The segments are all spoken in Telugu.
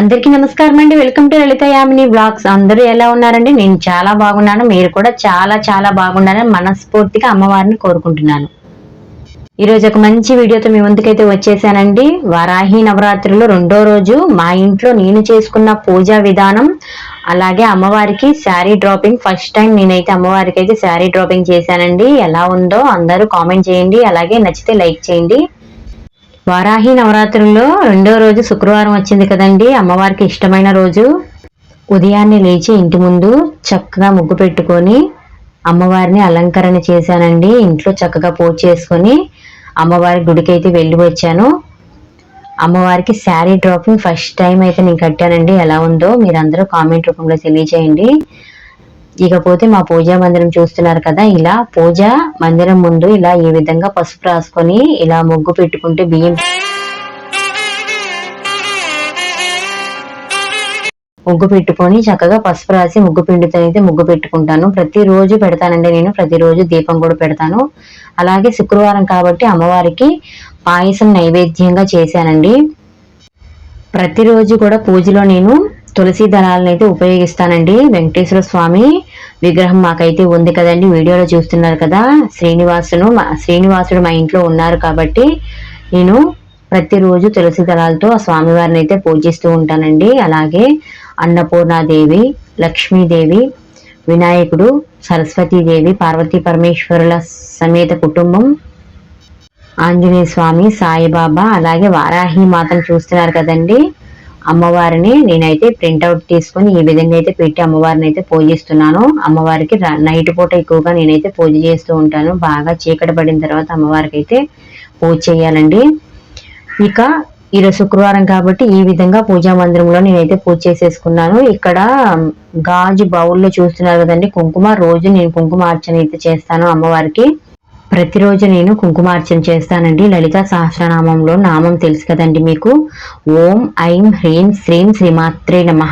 అందరికీ నమస్కారం అండి. Welcome to Lalitha Yamini blogs అందరూ ఎలా ఉన్నారండి? నేను చాలా బాగున్నాను. మీరు కూడా చాలా చాలా బాగున్నారని మనస్ఫూర్తిగా అమ్మవారిని కోరుకుంటున్నాను. ఈరోజు ఒక మంచి వీడియోతో మీ ముందుకైతే వచ్చేసానండి. వారాహి నవరాత్రులు రెండో రోజు మా ఇంట్లో నేను చేసుకున్న పూజా విధానం అలాగే అమ్మవారికి శారీ డ్రాపింగ్. ఫస్ట్ టైం నేనైతే అమ్మవారికి అయితే శారీ డ్రాపింగ్ చేశానండి. ఎలా ఉందో అందరూ కామెంట్ చేయండి. అలాగే నచ్చితే లైక్ చేయండి. వారాహి నవరాత్రుల్లో రెండో రోజు శుక్రవారం వచ్చింది కదండి. అమ్మవారికి ఇష్టమైన రోజు. ఉదయాన్నే లేచి ఇంటి ముందు చక్కగా ముగ్గు పెట్టుకొని అమ్మవారిని అలంకరణ చేశానండి. ఇంట్లో చక్కగా పూజ చేసుకొని అమ్మవారి గుడికి అయితే వెళ్ళి వచ్చాను అమ్మవారికి శారీ డ్రాపింగ్ ఫస్ట్ టైం అయితే నేను కట్టానండి. ఎలా ఉందో మీరందరూ కామెంట్ రూపంలో తెలియజేయండి. ఇకపోతే మా పూజా మందిరం చూస్తున్నారు కదా ఇలా పూజ మందిరం ముందు ఇలా ఈ విధంగా పసుపు రాసుకొని ఇలా ముగ్గు పెట్టుకుంటే బియ్యం ముగ్గు పెట్టుకొని చక్కగా పసుపు రాసి ముగ్గు పిండితో అయితే ముగ్గు పెట్టుకుంటాను. ప్రతిరోజు పెడతానండి నేను ప్రతిరోజు దీపం కూడా పెడతాను. అలాగే శుక్రవారం కాబట్టి అమ్మవారికి పాయసం నైవేద్యంగా చేశానండి. ప్రతిరోజు కూడా పూజలో నేను తులసి దళాలను అయితే ఉపయోగిస్తానండి. వెంకటేశ్వర స్వామి విగ్రహం మాకైతే ఉంది కదండి. వీడియోలో చూస్తున్నారు కదా. శ్రీనివాసును మా- శ్రీనివాసుడు మా ఇంట్లో ఉన్నారు కాబట్టి నేను ప్రతిరోజు తులసి దళాలతో ఆ స్వామివారిని అయితే పూజిస్తూ ఉంటానండి. అలాగే అన్నపూర్ణాదేవి లక్ష్మీదేవి వినాయకుడు సరస్వతీదేవి పార్వతీ పరమేశ్వరుల సమేత కుటుంబం ఆంజనేయ స్వామి సాయిబాబా అలాగే వారాహి మాతను చూస్తున్నారు కదండి. అమ్మవారిని నేనైతే ప్రింట్అవుట్ తీసుకొని ఈ విధంగా అయితే పెట్టి అమ్మవారిని అయితే పూజిస్తున్నాను అమ్మవారికి నైట్ పూట ఎక్కువగా నేనైతే పూజ చేస్తూ ఉంటాను. బాగా చీకటి పడిన తర్వాత అమ్మవారికి అయితే పూజ చేయాలండి. ఇక ఈరోజు శుక్రవారం కాబట్టి ఈ విధంగా పూజా మందిరంలో నేనైతే పూజ చేసేసుకున్నాను. ఇక్కడ గాజు బౌల్లో చూస్తున్నారు కదండి కుంకుమ. రోజు నేను కుంకుమ అర్చన అయితే చేస్తాను అమ్మవారికి. ప్రతిరోజు నేను కుంకుమార్చన చేస్తానండి. లలిత సహస్రనామంలో నామం తెలుసు కదండి మీకు? ఓం ఐం హ్రీం శ్రీం శ్రీమాత్రే నమ.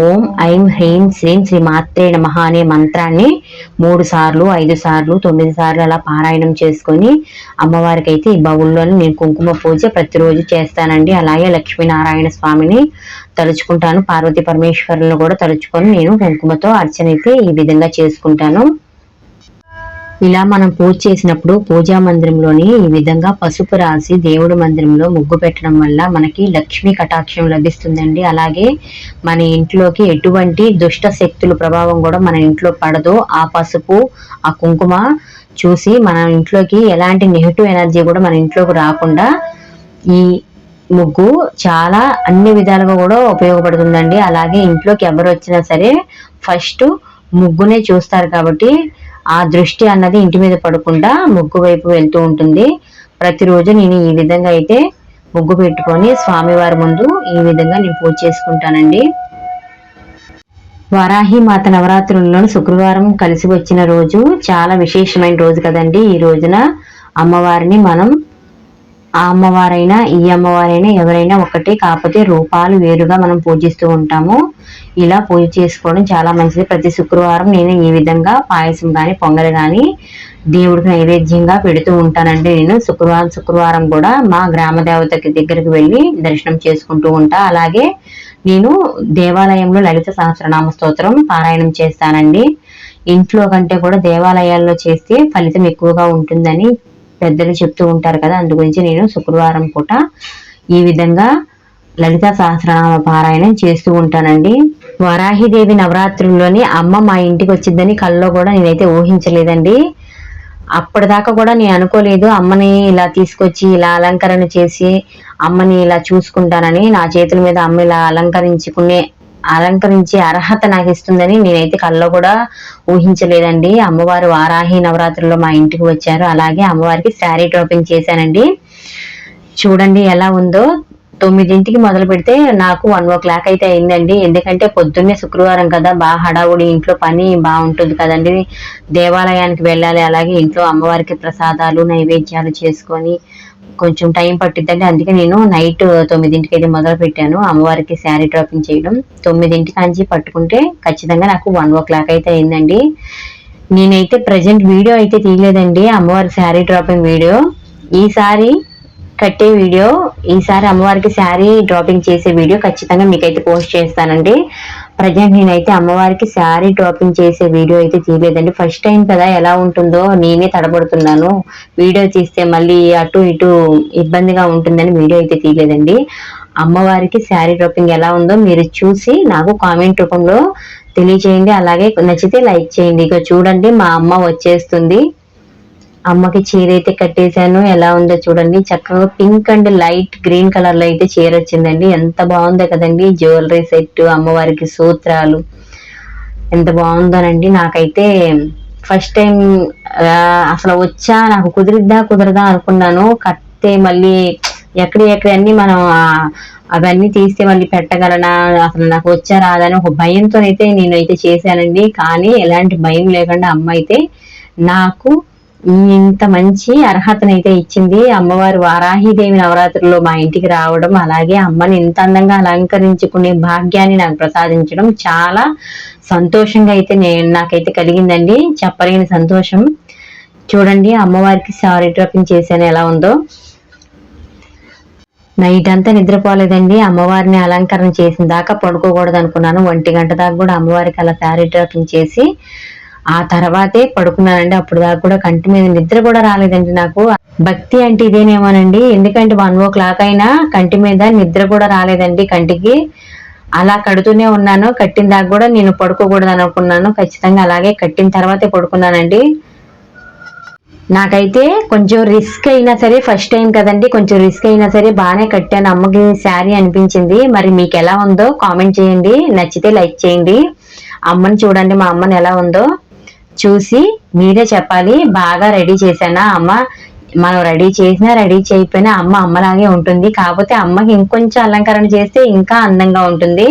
ఓం ఐం హ్రీం శ్రీం శ్రీమాత్రే నమ అనే మంత్రాన్ని మూడు సార్లు ఐదు సార్లు తొమ్మిది సార్లు అలా పారాయణం చేసుకొని అమ్మవారికి అయితే ఈ బౌల్లోనే నేను కుంకుమ పూజ ప్రతిరోజు చేస్తానండి. అలాగే లక్ష్మీనారాయణ స్వామిని తలుచుకుంటాను. పార్వతీ పరమేశ్వరులను కూడా తలుచుకొని నేను కుంకుమతో అర్చన అయితే ఈ విధంగా చేసుకుంటాను. ఇలా మనం పూజ చేసినప్పుడు పూజా మందిరంలోని ఈ విధంగా పసుపు రాసి దేవుడి మందిరంలో ముగ్గు పెట్టడం వల్ల మనకి లక్ష్మీ కటాక్షం లభిస్తుందండి. అలాగే మన ఇంట్లోకి ఎటువంటి దుష్ట శక్తుల ప్రభావం కూడా మన ఇంట్లో పడదు. ఆ పసుపు ఆ కుంకుమ చూసి మన ఇంట్లోకి ఎలాంటి నెగిటివ్ ఎనర్జీ కూడా మన ఇంట్లోకి రాకుండా ఈ ముగ్గు చాలా అన్ని విధాలుగా కూడా ఉపయోగపడుతుందండి. అలాగే ఇంట్లోకి ఎవరు వచ్చినా సరే ఫస్ట్ ముగ్గునే చూస్తారు కాబట్టి ఆ దృష్టి అన్నది ఇంటి మీద పడకుండా ముగ్గు వైపు వెళ్తూ ఉంటుంది. ప్రతిరోజు నేను ఈ విధంగా అయితే ముగ్గు పెట్టుకొని స్వామివారి ముందు ఈ విధంగా నేను పూజ చేసుకుంటానండి. వారాహి మాత నవరాత్రుల్లో శుక్రవారం కలిసి వచ్చిన రోజు చాలా విశేషమైన రోజు కదండి. ఈ రోజున అమ్మవారిని మనం ఆ అమ్మవారైనా ఈ అమ్మవారైనా ఎవరైనా ఒకటే కాకపోతే రూపాలు వేరుగా మనం పూజిస్తూ ఉంటాము. ఇలా పూజ చేసుకోవడం చాలా మంచిది. ప్రతి శుక్రవారం నేను ఈ విధంగా పాయసం కానీ పొంగల్ కానీ దేవుడికి నైవేద్యంగా పెడుతూ ఉంటానండి నేను. శుక్రవారం శుక్రవారం కూడా మా గ్రామ దేవతకి దగ్గరికి వెళ్ళి దర్శనం చేసుకుంటూ ఉంటా. అలాగే నేను దేవాలయంలో లలిత సహస్రనామ స్తోత్రం పారాయణం చేస్తానండి. ఇంట్లో కంటే కూడా దేవాలయాల్లో చేస్తే ఫలితం ఎక్కువగా ఉంటుందని పెద్దలు చెప్తూ ఉంటారు కదా అందు గురించి నేను శుక్రవారం పూట ఈ విధంగా లలిత సహస్రనామ పారాయణం చేస్తూ ఉంటానండి. వరాహిదేవి నవరాత్రుల్లోని అమ్మ మా ఇంటికి వచ్చిందని కల్లో కూడా నేనైతే ఊహించలేదండి. అప్పటిదాకా కూడా నేను అనుకోలేదు అమ్మని ఇలా తీసుకొచ్చి ఇలా అలంకరణ చేసి అమ్మని ఇలా చూసుకుంటానని నా చేతుల మీద అమ్మ ఇలా అలంకరించుకునే అలంకరించే అర్హత నాకు ఇస్తుందని నేనైతే కల్లో కూడా ఊహించలేదండి. అమ్మవారు వారాహి నవరాత్రుల్లో మా ఇంటికి వచ్చారు. అలాగే అమ్మవారికి శారీ డ్రాపింగ్ చేశానండి. చూడండి ఎలా ఉందో. తొమ్మిదింటికి మొదలు పెడితే నాకు వన్ ఓ క్లాక్ అయితే అయిందండి. ఎందుకంటే పొద్దున్నే శుక్రవారం కదా బాగా హడావుడి ఇంట్లో పని బాగుంటుంది కదండి. దేవాలయానికి వెళ్ళాలి అలాగే ఇంట్లో అమ్మవారికి ప్రసాదాలు నైవేద్యాలు చేసుకొని కొంచెం టైం పట్టిద్దండి. అందుకే నేను నైట్ తొమ్మిదింటికి అయితే మొదలు పెట్టాను. అమ్మవారికి శారీ డ్రాపింగ్ చేయడం తొమ్మిదింటికి నుంచి పట్టుకుంటే ఖచ్చితంగా నాకు వన్ ఓ క్లాక్ అయితే అయిందండి. నేనైతే ప్రజెంట్ వీడియో అయితే తీయలేదండి. అమ్మవారి శారీ డ్రాపింగ్ వీడియో. ఈసారి కట్టే వీడియో. ఈసారి అమ్మవారికి శారీ డ్రాపింగ్ చేసే వీడియో ఖచ్చితంగా మీకైతే పోస్ట్ చేస్తానండి. ప్రజెంట్ నేనైతే అమ్మవారికి శారీ డ్రాపింగ్ చేసే వీడియో అయితే తీయలేదండి. ఫస్ట్ టైం కదా ఎలా ఉంటుందో నేనే తడబడుతున్నాను. వీడియో తీస్తే మళ్ళీ అటు ఇటు ఇబ్బందిగా ఉంటుందని వీడియో అయితే తీయలేదండి. అమ్మవారికి శారీ డ్రాపింగ్ ఎలా ఉందో మీరు చూసి నాకు కామెంట్ రూపంలో తెలియచేయండి. అలాగే నచ్చితే లైక్ చేయండి. ఇక చూడండి మా అమ్మ వచ్చేస్తుంది. అమ్మకి చీర అయితే కట్టేశాను. ఎలా ఉందో చూడండి. చక్కగా పింక్ అండ్ లైట్ గ్రీన్ కలర్లో అయితే చీర వచ్చిందండి. ఎంత బాగుందో కదండి. జ్యువెలరీ సెట్ అమ్మవారికి సూత్రాలు. ఎంత బాగుందోనండి. నాకైతే ఫస్ట్ టైం అసలు వచ్చా నాకు కుదిరిద్దా కుదరదా అనుకున్నాను. కట్టే మళ్ళీ ఎక్కడ ఎక్కడ అన్ని మనం అవన్నీ తీస్తే మళ్ళీ పెట్టగలనా? అసలు నాకు వచ్చా రాదని ఒక భయంతో అయితే నేనైతే చేశానండి. కానీ ఎలాంటి భయం లేకుండా అమ్మ అయితే నాకు ఇంత మంచి అర్హతనైతే ఇచ్చింది అమ్మవారు వారాహిదేవి నవరాత్రుల్లో మా ఇంటికి రావడం అలాగే అమ్మని ఇంత అందంగా అలంకరించుకునే భాగ్యాన్ని నాకు ప్రసాదించడం చాలా సంతోషంగా అయితే నేను నాకైతే కలిగిందండి. చెప్పలేని సంతోషం. చూడండి అమ్మవారికి సారీ డ్రాపింగ్ చేశాను ఎలా ఉందో. నైట్ అంతా నిద్రపోలేదండి. అమ్మవారిని అలంకరణ చేసిన దాకా పడుకోకూడదు అనుకున్నాను ఒంటి గంట దాకా కూడా అమ్మవారికి అలా శారీ డ్రాపింగ్ చేసి ఆ తర్వాతే పడుకున్నానండి. అప్పుడు దాకా కూడా కంటి మీద నిద్ర కూడా రాలేదండి నాకు. భక్తి అంటే ఇదేనేమోనండి. ఎందుకంటే వన్ ఓ క్లాక్ అయినా కంటి మీద నిద్ర కూడా రాలేదండి కంటికి. అలా కడుతూనే ఉన్నాను. కట్టిన దాకా కూడా నేను పడుకోకూడదు అనుకున్నాను. ఖచ్చితంగా అలాగే కట్టిన తర్వాతే పడుకున్నానండి. నాకైతే కొంచెం రిస్క్ అయినా సరే ఫస్ట్ టైం కదండి కొంచెం రిస్క్ అయినా సరే బాగానే కట్టాను. అమ్మకి శారీ అనిపించింది. మరి మీకు ఎలా ఉందో కామెంట్ చేయండి. నచ్చితే లైక్ చేయండి. అమ్మని చూడండి మా అమ్మని ఎలా ఉందో. చూసి మీరే చెప్పాలి బాగా రెడీ చేశానా అమ్మ? మనం రెడీ చేసినా రెడీ చేయకపోయినా అమ్మ అమ్మలాగే ఉంటుంది. కాకపోతే అమ్మకి ఇంకొంచెం అలంకరణ చేస్తే ఇంకా అందంగా ఉంటుంది.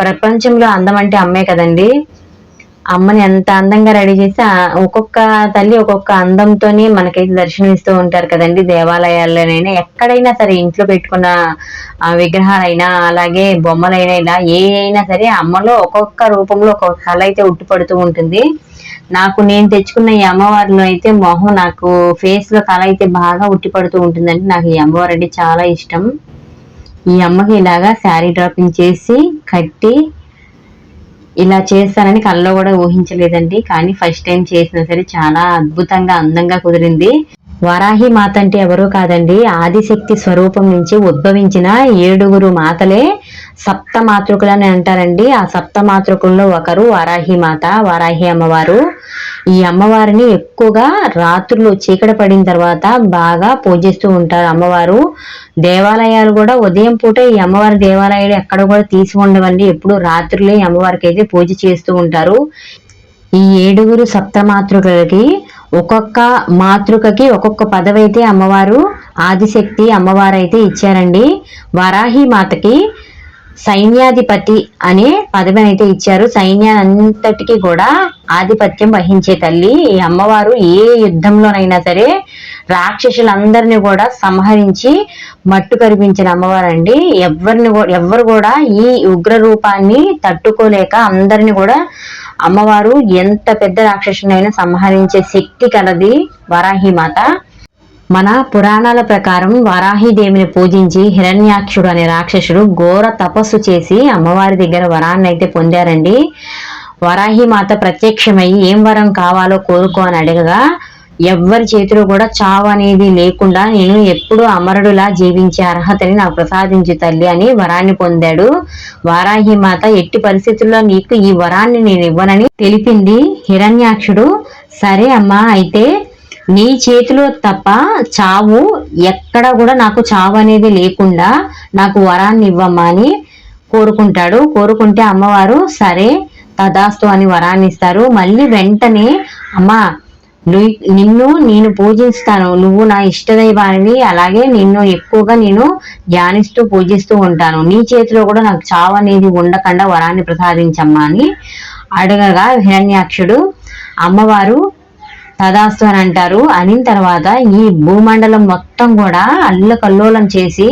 ప్రపంచంలో అందం అంటే అమ్మే కదండి. అమ్మని ఎంత అందంగా రెడీ చేస్తే ఒక్కొక్క తల్లి ఒక్కొక్క అందంతోనే మనకైతే దర్శనం ఇస్తూ ఉంటారు కదండి దేవాలయాల్లోనైనా. ఎక్కడైనా సరే ఇంట్లో పెట్టుకున్న విగ్రహాలైనా అలాగే బొమ్మలైనా ఇలా ఏ అయినా సరే అమ్మలో ఒక్కొక్క రూపంలో ఒక్కొక్క కళ అయితే ఉట్టిపడుతూ ఉంటుంది. నాకు నేను తెచ్చుకున్న ఈ అమ్మవారిలో అయితే మొహం నాకు ఫేస్లో అయితే బాగా ఉట్టిపడుతూ ఉంటుందండి. నాకు ఈ అమ్మవారు అంటే చాలా ఇష్టం. ఈ అమ్మకి ఇలాగా శారీ డ్రాపింగ్ చేసి కట్టి ఇలా చేస్తానని కళ్ళలో కూడా ఊహించలేదండి. కానీ ఫస్ట్ టైం చేసినా సరే చాలా అద్భుతంగా అందంగా కుదిరింది. వరాహి మాత అంటే ఎవరూ కాదండి. ఆదిశక్తి స్వరూపం నుంచి ఉద్భవించిన ఏడుగురు మాతలే సప్త మాతృకులని అంటారండి. ఆ సప్త మాతృకుల్లో ఒకరు వరాహి మాత వరాహి అమ్మవారు. ఈ అమ్మవారిని ఎక్కువగా రాత్రులు చీకట పడిన తర్వాత బాగా పూజిస్తూ ఉంటారు అమ్మవారు. దేవాలయాలు కూడా ఉదయం పూట ఈ అమ్మవారి దేవాలయాలు ఎక్కడ కూడా తీసి ఉండవండి. ఎప్పుడు రాత్రులే అమ్మవారికి అయితే పూజ చేస్తూ ఉంటారు. ఈ ఏడుగురు సప్తమాతృకులకి ఒక్కొక్క మాతృకకి ఒక్కొక్క పదవి అయితే అమ్మవారు ఆదిశక్తి అమ్మవారు అయితే ఇచ్చారండి. వరాహి మాతకి సైన్యాధిపతి అనే పదవిని అయితే ఇచ్చారు. సైన్యానంతటికి కూడా ఆధిపత్యం వహించే తల్లి ఈ అమ్మవారు ఏ యుద్ధంలోనైనా సరే రాక్షసులందరినీ కూడా సంహరించి మట్టు కరిపించిన అమ్మవారు అండి ఎవరిని ఎవరు కూడా ఈ ఉగ్ర రూపాన్ని తట్టుకోలేక అందరిని కూడా అమ్మవారు ఎంత పెద్ద రాక్షసునైనా సంహరించే శక్తి కలది వరాహిమాత మన పురాణాల ప్రకారం వరాహిదేవిని పూజించి హిరణ్యాక్షుడు అనే రాక్షసుడు ఘోర తపస్సు చేసి అమ్మవారి దగ్గర వరాన్ని అయితే పొందారండి. వరాహిమాత ప్రత్యక్షమై ఏం వరం కావాలో కోరుకో అని అడగగా ఎవ్వరి చేతిలో కూడా చావు అనేది లేకుండా నేను ఎప్పుడు అమరుడులా జీవించే అర్హతని నాకు ప్రసాదించు తల్లి అని వరాన్ని పొందాడు. వారాహి మాత ఎట్టి పరిస్థితుల్లో నీకు ఈ వరాన్ని నేను ఇవ్వనని తెలిపింది హిరణ్యాక్షుడు. సరే అమ్మా అయితే నీ చేతిలో తప్ప చావు ఎక్కడ కూడా నాకు చావు అనేది లేకుండా నాకు వరాన్ని ఇవ్వమ్మా అని కోరుకుంటాడు. కోరుకుంటే అమ్మవారు సరే తదాస్తు అని వరాన్ని ఇస్తారు. మళ్ళీ వెంటనే అమ్మా నిన్ను నేను పూజిస్తాను. నువ్వు నా ఇష్టదైవానివి అలాగే నిన్ను ఎక్కువగా నేను ధ్యానిస్తూ పూజిస్తూ ఉంటాను. నీ చేతిలో కూడా నాకు చావు అనేది ఉండకుండా వరాన్ని ప్రసాదించమ్మా అని అడగగా హిరణ్యాక్షుడు అమ్మవారు తదాస్తు అని అంటారు. అనిన తర్వాత ఈ భూమండలం మొత్తం కూడా అల్లకల్లోలం చేసి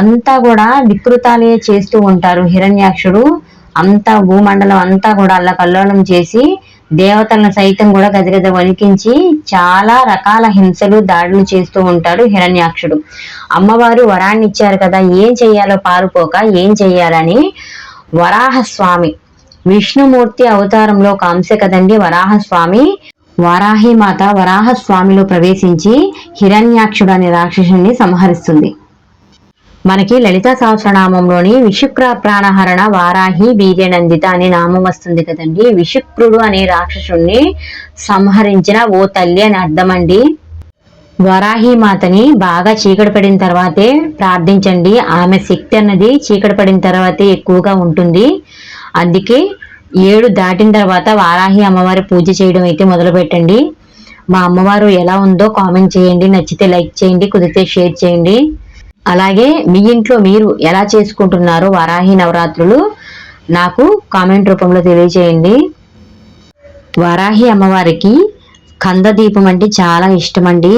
అంతా కూడా వికృతాలే చేస్తూ ఉంటారు హిరణ్యాక్షుడు. అంతా భూమండలం అంతా కూడా అల్లకల్లోలం చేసి దేవతలను సైతం కూడా గజగజ వణికించి చాలా రకాల హింసలు దాడులు చేస్తూ ఉంటాడు హిరణ్యాక్షుడు. అమ్మవారు వరాన్ని ఇచ్చారు కదా ఏం చెయ్యాలో పారుపోక ఏం చెయ్యాలని వరాహస్వామి. విష్ణుమూర్తి అవతారంలో ఒక అంశ కదండి వరాహస్వామి. వారాహిమాత వరాహస్వామిలో ప్రవేశించి హిరణ్యాక్షుడు అనే రాక్షసుని సంహరిస్తుంది. మనకి లలిత సహస్రనామంలోని విషుక్ర ప్రాణహరణ వారాహి వీర్యనందిత అనే నామం వస్తుంది కదండి. విషుక్రుడు అనే రాక్షసుణ్ణి సంహరించిన ఓ తల్లి అని అర్థమండి. అండి వరాహి మాతని బాగా చీకటి పడిన తర్వాతే ప్రార్థించండి. ఆమె శక్తి అన్నది చీకటి పడిన తర్వాతే ఎక్కువగా ఉంటుంది. అందుకే ఏడు దాటిన తర్వాత వారాహి అమ్మవారి పూజ చేయడం అయితే మొదలు పెట్టండి మా అమ్మవారు ఎలా ఉందో కామెంట్ చేయండి నచ్చితే లైక్ చేయండి కుదిరితే షేర్ చేయండి. అలాగే మీ ఇంట్లో మీరు ఎలా చేసుకుంటున్నారో వారాహి నవరాత్రులు నాకు కామెంట్ రూపంలో తెలియజేయండి వారాహి అమ్మవారికి కంద దీపం అంటే చాలా ఇష్టమండి.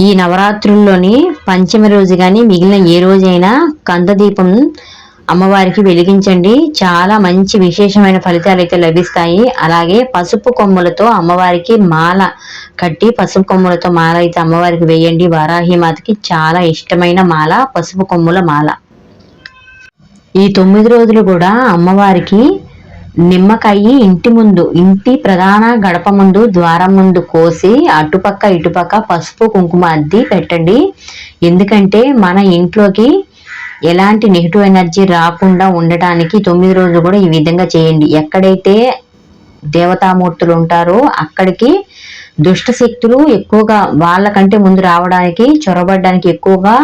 ఈ నవరాత్రుల్లోని పంచమి రోజు కానీ మిగిలిన ఏ రోజైనా కంద దీపం అమ్మవారికి వెలిగించండి. చాలా మంచి విశేషమైన ఫలితాలు అయితే లభిస్తాయి. అలాగే పసుపు కొమ్ములతో అమ్మవారికి మాల కట్టి పసుపు కొమ్ములతో మాల అయితే అమ్మవారికి వేయండి. వారాహి మాతకి చాలా ఇష్టమైన మాల పసుపు కొమ్ముల మాల. ఈ తొమ్మిది రోజులు కూడా అమ్మవారికి నిమ్మకాయ ఇంటి ముందు ఇంటి ప్రధాన గడప ముందు ద్వారం ముందు కోసి అటుపక్క ఇటుపక్క పసుపు కుంకుమ అద్ది పెట్టండి. ఎందుకంటే మన ఇంట్లోకి ఎలాంటి నెగిటివ్ ఎనర్జీ రాకుండా ఉండటానికి తొమ్మిది రోజులు కూడా ఈ విధంగా చేయండి. ఎక్కడైతే దేవతామూర్తులు ఉంటారో అక్కడికి దుష్ట శక్తులు ఎక్కువగా వాళ్ళకంటే ముందు రావడానికి చొరబడడానికి ఎక్కువగా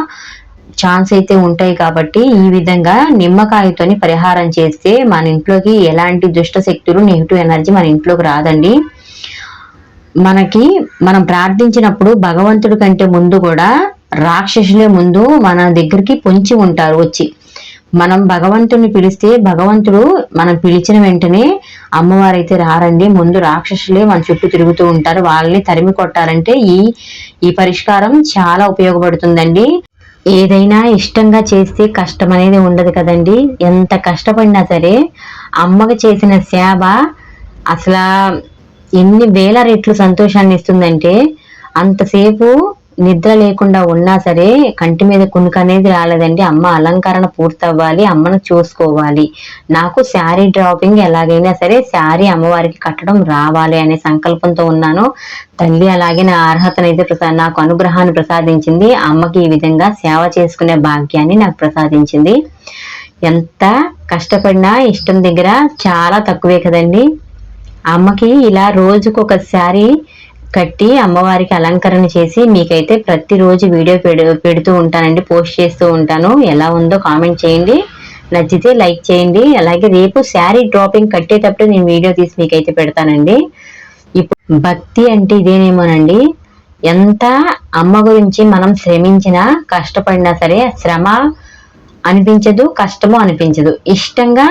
ఛాన్స్ అయితే ఉంటాయి కాబట్టి ఈ విధంగా నిమ్మకాయతోని పరిహారం చేస్తే మన ఇంట్లోకి ఎలాంటి దుష్ట శక్తులు నెగిటివ్ ఎనర్జీ మన ఇంట్లోకి రాదండి. మనకి మనం ప్రార్థించినప్పుడు భగవంతుడి కంటే ముందు కూడా రాక్షసులే ముందు మన దగ్గరికి పొంచి ఉంటారు వచ్చి. మనం భగవంతుని పిలిస్తే భగవంతుడు మనం పిలిచిన వెంటనే అమ్మవారు అయితే రారండి ముందు రాక్షసులే మన చుట్టూ తిరుగుతూ ఉంటారు వాళ్ళని తరిమి కొట్టాలంటే ఈ ఈ పరిష్కారం చాలా ఉపయోగపడుతుందండి. ఏదైనా ఇష్టంగా చేస్తే కష్టం అనేది ఉండదు కదండి. ఎంత కష్టపడినా సరే అమ్మకు చేసిన సేవ అసలు ఎన్ని వేల రెట్లు సంతోషాన్ని ఇస్తుందంటే అంతసేపు నిద్ర లేకుండా ఉన్నా సరే కంటి మీద కునుక అనేది రాలేదండి. అమ్మ అలంకరణ పూర్తవ్వాలి అమ్మను చూసుకోవాలి. నాకు శారీ డ్రాపింగ్ ఎలాగైనా సరే శారీ అమ్మవారికి కట్టడం రావాలి అనే సంకల్పంతో ఉన్నాను. తల్లి అలాగే నా అర్హతనైతే ప్రసా నాకు అనుగ్రహాన్ని ప్రసాదించింది. అమ్మకి ఈ విధంగా సేవ చేసుకునే భాగ్యాన్ని నాకు ప్రసాదించింది. ఎంత కష్టపడినా ఇష్టం దగ్గర చాలా తక్కువే కదండి. అమ్మకి ఇలా రోజుకు ఒక శారీ కట్టి అమ్మవారికి అలంకరణ చేసి మీకైతే ప్రతిరోజు వీడియో పెడు పెడుతూ ఉంటానండి పోస్ట్ చేస్తూ ఉంటాను. ఎలా ఉందో కామెంట్ చేయండి. నచ్చితే లైక్ చేయండి. అలాగే రేపు శారీ డ్రాపింగ్ కట్టేటప్పుడు నేను వీడియో తీసి మీకైతే పెడతానండి. ఇప్పుడు భక్తి అంటే ఇదేనేమోనండి. ఎంత అమ్మ గురించి మనం శ్రమించినా కష్టపడినా సరే శ్రమ అనిపించదు కష్టము అనిపించదు. ఇష్టంగా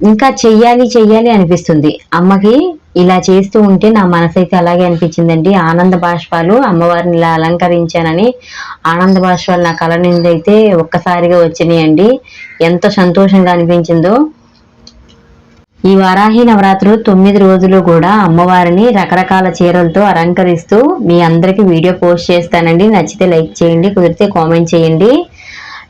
ఇంకా చెయ్యాలి చెయ్యాలి అనిపిస్తుంది. అమ్మకి ఇలా చేస్తూ ఉంటే నా మనసు అయితే అలాగే అనిపించిందండి. ఆనంద బాష్పాలు అమ్మవారిని ఇలా అలంకరించానని ఆనంద బాష్పాలు నా కళ నుండి అయితే ఒక్కసారిగా వచ్చినాయండి. ఎంత సంతోషంగా అనిపించిందో. ఈ వారాహి నవరాత్రులు తొమ్మిది రోజులు కూడా అమ్మవారిని రకరకాల చీరలతో అలంకరిస్తూ మీ అందరికి వీడియో పోస్ట్ చేస్తానండి. నచ్చితే లైక్ చేయండి కుదిరితే కామెంట్ చేయండి.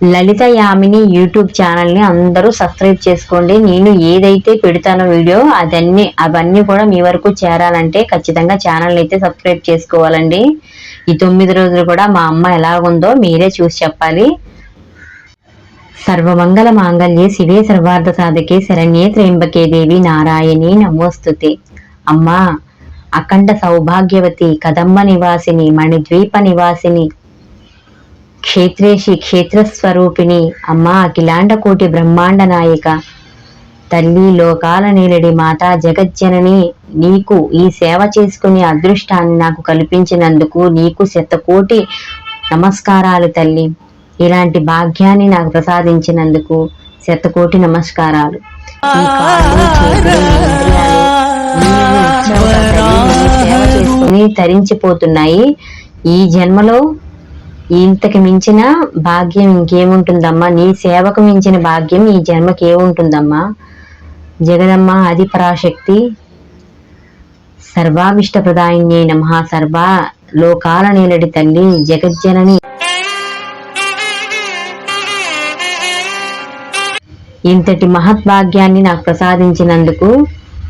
లలిత యామిని యూట్యూబ్ ఛానల్ని అందరూ సబ్స్క్రైబ్ చేసుకోండి. నేను ఏదైతే పెడతానో వీడియో అదన్నీ అవన్నీ కూడా మీ వరకు చేరాలంటే ఖచ్చితంగా ఛానల్ని అయితే సబ్స్క్రైబ్ చేసుకోవాలండి. ఈ తొమ్మిది రోజులు కూడా మా అమ్మ ఎలాగుందో మీరే చూసి చెప్పాలి. సర్వమంగళ మాంగళ్యే శివే సర్వార్థ సాధకే శరణ్యే త్రయంబకే దేవి నారాయణి నమోస్తుతే. అమ్మా అఖండ సౌభాగ్యవతి కదంబ నివాసిని మణిద్వీప నివాసిని క్షేత్రేషి క్షేత్రస్వరూపిణి అమ్మ అఖిలాండకోటి బ్రహ్మాండ నాయిక. తల్లి లోకాల నీలడి మాత జగజ్జనని నీకు ఈ సేవ చేసుకునే అదృష్టాన్ని నాకు కల్పించినందుకు నీకు శతకోటి నమస్కారాలు తల్లి. ఇలాంటి భాగ్యాన్ని నాకు ప్రసాదించినందుకు శతకోటి నమస్కారాలు. ఈ కాళ్ళు, చేతులు, తరించిపోతున్నాయి. ఈ జన్మలో ఇంతకి మించిన భాగ్యం ఇంకేముంటుందమ్మా? నీ సేవకు మించిన భాగ్యం ఈ జన్మకి ఏముంటుందమ్మా జగదమ్మ ఆది పరాశక్తి సర్వాభిష్ట ప్రదాయిన్యై నమ. సర్వ లోకాల నేలడి తల్లి జగజ్జనని. ఇంతటి మహద్భాగ్యాన్ని నాకు ప్రసాదించినందుకు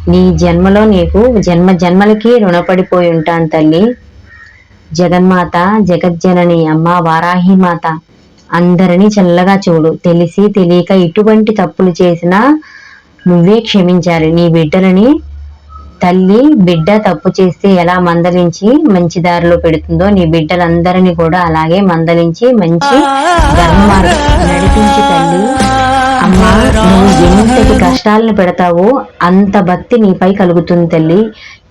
నీ జన్మలో నీకు జన్మ జన్మలకి రుణపడిపోయి ఉంటాను తల్లి. జగన్మాత జగజ్జనని అమ్మ వారాహి మాత అందరినీ చల్లగా చూడు. తెలిసి తెలియక ఇటువంటి తప్పులు చేసినా నువ్వే క్షమించాలి. నీ బిడ్డలని తల్లి బిడ్డ తప్పు చేస్తే ఎలా మందలించి మంచి దారిలో పెడుతుందో నీ బిడ్డలందరినీ కూడా అలాగే మందలించి మంచి ధర్మ నడిపించి తల్లి. అమ్మా నువ్వు ఎంతటి కష్టాలను పెడతావో అంత భక్తి నీపై కలుగుతుంది తల్లి.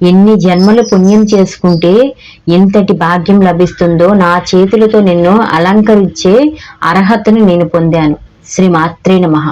ఎన్ని జన్మలు పుణ్యం చేసుకుంటే ఎంతటి భాగ్యం లభిస్తుందో నా చేతులతో నిన్ను అలంకరించే అర్హతను నేను పొందాను. శ్రీ మాత్రే నమః.